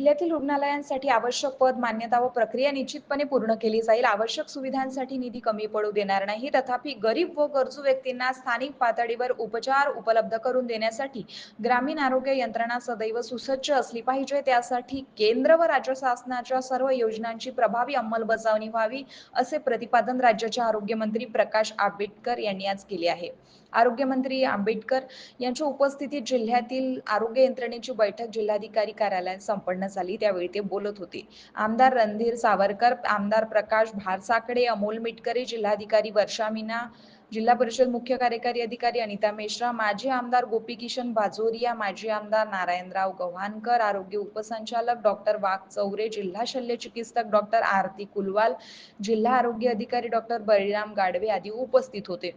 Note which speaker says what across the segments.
Speaker 1: जिल्ह्यातील रुग्णालयांसाठी आवश्यक पद मान्यता व प्रक्रिया निश्चितपणे पूर्ण केली जाईल. आवश्यक सुविधांसाठी निधी कमी पडू देणार नाही. तथापि गरीब व गरजू व्यक्तींना स्थानिक पातळीवर उपचार उपलब्ध करून देण्यासाठी ग्रामीण आरोग्य यंत्रणा सदैव सुसज्ज असली पाहिजे. त्यासाठी केंद्र व राज्य शासनाच्या सर्व योजनांची प्रभावी अंमलबजावणी व्हावी असे प्रतिपादन राज्याचे आरोग्यमंत्री प्रकाश आंबेडकर यांनी आज केले आहे. आरोग्यमंत्री आंबेडकर यांच्या उपस्थितीत जिल्ह्यातील आरोग्य यंत्रणेची बैठक जिल्हाधिकारी कार्यालयात संपन्न झाली. त्यावेळी ते बोलत होते. आमदार रणधीर सावरकर आमदार प्रकाश भारसाकडे अमोल मिटकरे जिल्हाधिकारी वर्षा मीना जिल्हा परिषद मुख्य कार्यकारी अधिकारी अनिता मेश्रा माजी आमदार गोपी किशन बाजोरिया माजी आमदार नारायणराव गव्हाणकर आरोग्य उपसंचालक डॉक्टर वाघ चौरे जिल्हा शल्य चिकित्सक डॉक्टर आरती कुलवाल जिल्हा आरोग्य अधिकारी डॉक्टर बळीराम गाडवे आदी उपस्थित होते.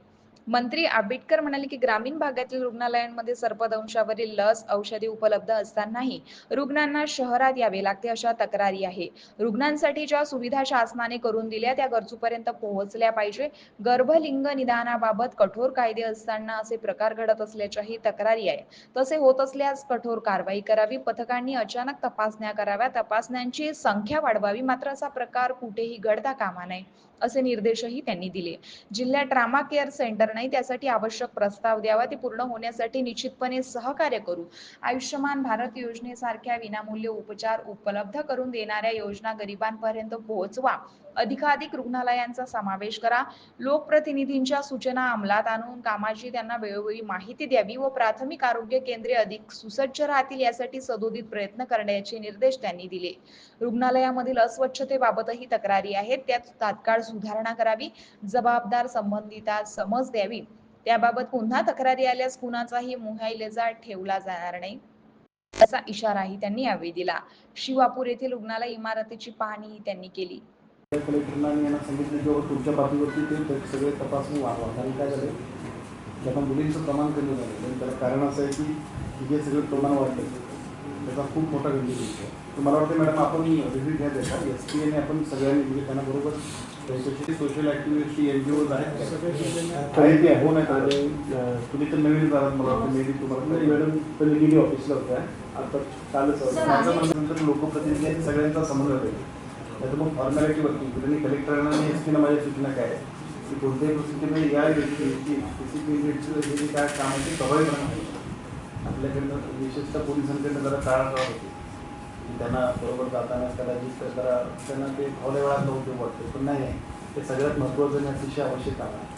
Speaker 1: मंत्री आंबेडकर म्हणाले की ग्रामीण भागातील रुग्णालयांमध्ये सर्पदंशावरील लस औषधी उपलब्ध असतानाही रुग्णांना शहरात यावे लागते अशा तक्रारी आहे. रुग्णांसाठी ज्या सुविधा शासनाने करून दिल्या त्या गरजूपर्यंत पोहोचल्या पाहिजे. गर्भलिंग निदानाबाबत कठोर कायदे असताना असे प्रकार घडत असल्याच्याही तक्रारी आहे. तसे होत असल्यास कठोर कारवाई करावी. पथकांनी अचानक तपासण्या कराव्या. तपासण्यांची संख्या वाढवावी. मात्र असा प्रकार कुठेही घडता कामा नये असे निर्देशही त्यांनी दिले. जिल्ह्यात ट्रामा केअर सेंटर नाही त्यासाठी आवश्यक प्रस्ताव द्यावा. ते पूर्ण होण्यासाठी निश्चितपणे सहकार्य करू. आयुष्यमान भारत योजनेसारख्या विनामूल्य उपचार उपलब्ध करून देणाऱ्या योजना गरिबांपर्यंत पोहोचवा. अधिकाधिक रुग्णालयांचा समावेश करा. लोकप्रतिनिधींच्या सूचना अंमलात आणून कामाची त्यांना वेळोवेळी माहिती द्यावी व प्राथमिक आरोग्य केंद्रे अधिक सुसज्ज राहतील यासाठी सदोदित प्रयत्न करण्याचे निर्देश त्यांनी दिले. रुग्णालयामधील अस्वच्छतेबाबतही तक्रारी आहेत. त्यात तात्काळ सुधारणा करावी जबाबदार संबंधिता समज द्यावी. त्याबाबत पुन्हा तक्रारी आल्यास कुणाचाही मुहाईलेजा ठेवला जाणार नाही असा इशाराही त्यांनी यावेळी दिला. शिवापूर येथील रुग्णालय इमारतीची पाहणीही त्यांनी केली.
Speaker 2: कलेक्टरना आणि यांना सांगितलं की बाबा तुमच्या पातळीवरती ते ते सगळे तपासणी वाढवा. कारण काय झालं? की आता मुलींचं प्रमाण कमी झालं. आणि त्याला कारण असं आहे की जे सगळं प्रमाण वाढलं त्याचा खूप मोठा गंभीर विषय आहे. तर मला वाटतं मॅडम आपण व्हिजिट घ्या त्याचा. एस पी एने आपण सगळ्यांनी म्हणजे त्यांना बरोबर त्याच्याशी social activity N G Os आहेत ते हो नाही आणि तुम्ही तर नवीन आहात मला वाटतं मेबी तुम्हाला मॅडम तुम्ही गेली ऑफिसला होत्या. आता कालच माझं लोकप्रतिनिधी सगळ्यांचा समन्वय पाहिजे नाही मग फॉर्मॅलिटीवरती तुम्ही कलेक्टरांना आणि एस पीला माझ्या सूचना काय आहे? की कोणत्याही परिस्थितीमध्ये या व्यक्तीची स्पेसिफिक हे जे काय काम आहे ते प्रभावीपणे आपल्याकडनं विशेषतः पोलिसांकडनं जरा टाळाटाळ होते की त्यांना बरोबर जाताना त्याला जी जरा त्यांना ते थोड्या वेळात उपयोग वाटते पण नाही. आहे ते सगळ्यात महत्त्वाचं आणि अतिशय आवश्यक काम आहे.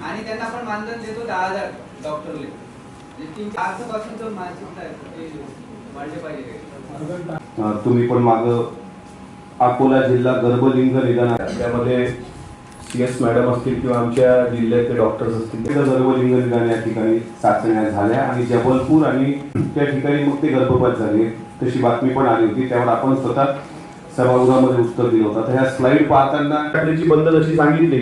Speaker 3: आणि
Speaker 4: त्यांना आपण मानधन देतो दहा हजार डॉक्टरले.
Speaker 5: तुम्ही पण माग अकोला जिल्हा गर्भलिंग निदान त्यामध्ये सी एस मॅडम असतील किंवा आमच्या जिल्ह्यातले डॉक्टर्स असतील त्या गर्भलिंग निदान या ठिकाणी चाचण्या झाल्या आणि जबलपूर आणि त्या ठिकाणी मग ते गर्भपात झाले. तशी बातमी पण आली होती. त्यावर आपण स्वतः सभागृहामध्ये उत्तर दिलं होतं. तर ह्या स्लाइड पाहताना
Speaker 6: बंद जशी सांगितली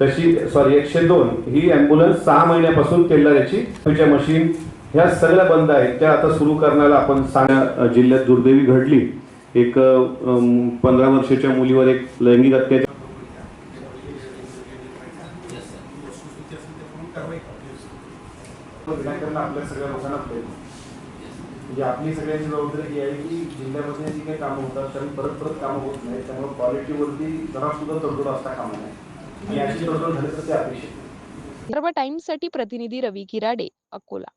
Speaker 6: तशी सॉरी एकशे दोन. ही अँब्युलन्स सहा महिन्यापासून तेलाऱ्याची तिच्या मशीन ह्या सगळ्या बंद आहेत. त्या आता सुरू करण्याला आपण सांगा जिल्ह्यात दुर्दैवी घडली. एक पंधरा वर्षाच्या मुलीवर एक लैंगिक अत्याचार
Speaker 2: आपल्या सगळ्या लोकांना म्हणजे आपली सगळ्यांची जबाबदारी ही आहे की जिल्ह्यामध्ये जी काही कामं होतात त्यांनी परत परत कामं होत नाही त्यामुळे क्वालिटीवरती जरा सुद्धा तडजोड असता कामं नाही आणि याची झाली तर ते अपेक्षित
Speaker 7: टाइम्ससाठी प्रतिनिधी रवी किराडे अकोला.